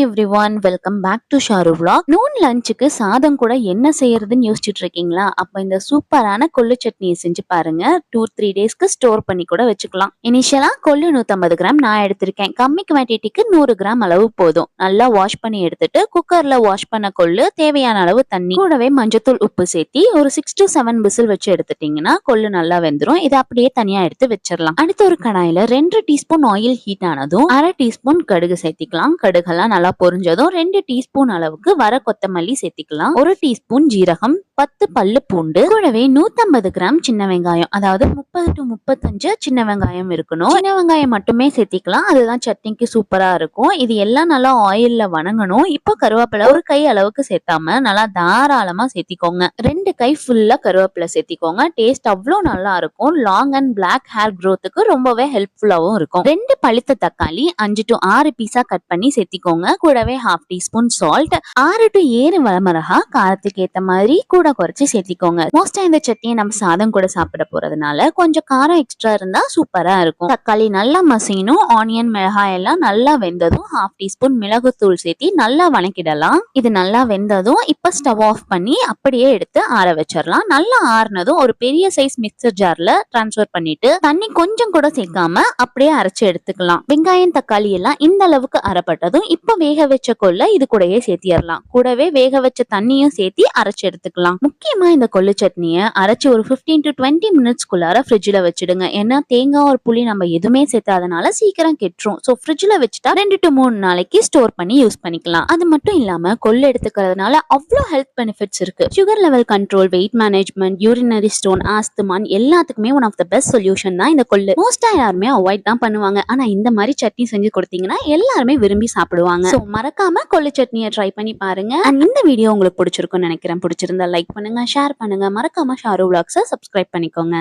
Everyone welcome back to Sharu vlog noon லஞ்சுக்கு சாதம் கூட என்ன செய்யறதுன்னு யோசிச்சுட்டு இருக்கீங்களா? அப்ப இந்த சூப்பரான கொள்ளு சட்னியை செஞ்சு பாருங்க. டூ த்ரீ டேஸ்க்கு ஸ்டோர் பண்ணி கூட வச்சுக்கலாம். இனிஷியலா கொள்ளு நூத்தம்பது கிராம் நான் எடுத்திருக்கேன். கம்மி குவான்டிட்டிக்கு நூறு கிராம் அளவு போதும். நல்லா வாஷ் பண்ணி எடுத்துட்டு குக்கர்ல வாஷ் பண்ண கொள்ளு தேவையான அளவு தண்ணி. கூடவே மஞ்சத்தூள் உப்பு சேர்த்தி ஒரு சிக்ஸ் டு செவன் பிசில் வச்சு எடுத்துட்டீங்கன்னா கொள்ளு நல்லா வெந்துரும். இதை அப்படியே தனியா எடுத்து வச்சிடலாம். அடுத்து ஒரு கடாயில ரெண்டு டீஸ்பூன் ஆயில் ஹீட் ஆனதும் அரை டீஸ்பூன் கடுகு சேர்த்திக்கலாம். கடுகெல்லாம் நல்லா பொரிஞ்சதும் ரெண்டு டீஸ்பூன் அளவுக்கு வர கொத்தமல்லி சேர்த்திக்கலாம். ஒரு டீஸ்பூன் ஜீரகம் பத்து பல்லு பூண்டு கூடவே நூத்தம்பது கிராம் சின்ன வெங்காயம். அதாவது முப்பது டு முப்பத்தஞ்சு சின்ன வெங்காயம் இருக்கணும். சின்ன வெங்காயம் மட்டுமே சேர்த்திக்கலாம். அதுதான் சட்னிக்கு சூப்பரா இருக்கும். இது எல்லாம் நல்லா ஆயில்ல வணங்கணும். இப்போ கருவேப்பிலை ஒரு கை அளவுக்கு சேர்த்தாம நல்லா தாராளமா சேர்த்திக்கோங்க. ரெண்டு கை ஃபுல்லா கருவேப்பிலை சேர்த்திக்கோங்க. டேஸ்ட் அவ்வளோ நல்லா இருக்கும். லாங் அண்ட் பிளாக் ஹேர் க்ரோத்துக்கு ரொம்பவே ஹெல்ப்ஃபுல்லாகவும் இருக்கும். ரெண்டு பழுத்த தக்காளி அஞ்சு டு ஆறு பீஸா கட் பண்ணி சேர்த்திக்கோங்க. கூடவே ஹாஃப் டீஸ்பூன் சால்ட் ஆறு டு ஏழு வளமிளகா காரத்துக்கு ஏத்த மாதிரி கூட குறைச்சி சேர்த்திக்கோங்க. மோஸ்டா இந்த சட்னியை நம்ம சாதம் கூட சாப்பிட போறதுனால கொஞ்சம் காரம் எக்ஸ்ட்ரா இருந்தா சூப்பரா இருக்கும். தக்காளி நல்லா மசியணும் ஆனியன் மிளகாய் எல்லாம் நல்லா வெந்ததும் ஹாஃப் டீஸ்பூன் மிளகுத்தூள் சேர்த்தி நல்லா வணக்கிடலாம். இது நல்லா வெந்ததும் இப்ப ஸ்டவ் ஆஃப் பண்ணி அப்படியே எடுத்து ஆற வச்சிடலாம். நல்லா ஆறுனதும் ஒரு பெரிய சைஸ் மிக்சர் ஜார்ல டிரான்ஸ்ஃபர் பண்ணிட்டு தண்ணி கொஞ்சம் கூட சேர்க்காம அப்படியே அரைச்சு எடுத்துக்கலாம். வெங்காயம் தக்காளி எல்லாம் இந்த அளவுக்கு அரைப்பட்டதும் இப்ப வேக வச்ச கொள்ள இது கூடயே சேர்த்திடலாம். கூடவே வேக வச்ச தண்ணியும் சேர்த்தி அரைச்சு எடுத்துக்கலாம். முக்கியமா இந்த கொள்ளு சட்னியை அரைச்சு ஒரு 15 டு டுவெண்ட்டி மினிட்ஸ்க்குள்ளார ஃப்ரிட்ஜில் வச்சிடுங்க. ஏன்னா தேங்காய் ஒரு புளி நம்ம எதுவுமே சேர்த்தாதனால சீக்கிரம் கெட்டுரும். ஸோ ஃப்ரிட்ஜில் வச்சுட்டா ரெண்டு டு மூணு நாளைக்கு ஸ்டோர் பண்ணி யூஸ் பண்ணிக்கலாம். அது மட்டும் இல்லாம கொள்ளு எடுத்துக்கிறதுனால அவ்வளோ ஹெல்த் பெனிஃபிட்ஸ் இருக்கு. Sugar level control weight management urinary stone ஆஸ்துமான் எல்லாத்துக்குமே one of the best solution தான் இந்த கொள்ளு. மோஸ்டா யாருமே அவாய்ட் தான் பண்ணுவாங்க. ஆனா இந்த மாதிரி சட்னி செஞ்சு கொடுத்தீங்கன்னா எல்லாருமே விரும்பி சாப்பிடுவாங்க. ஸோ மறக்காம கொள்ளு சட்னியை ட்ரை பண்ணி பாருங்க. அண்ட் இந்த வீடியோ உங்களுக்கு பிடிச்சிருக்கும்னு நினைக்கிறேன். பிடிச்சிருந்தா லைக் பண்ணுங்க ஷேர் பண்ணுங்க. மறக்காம ஷாரு விளாக்ஸை சப்ஸ்கிரைப் பண்ணிக்கோங்க.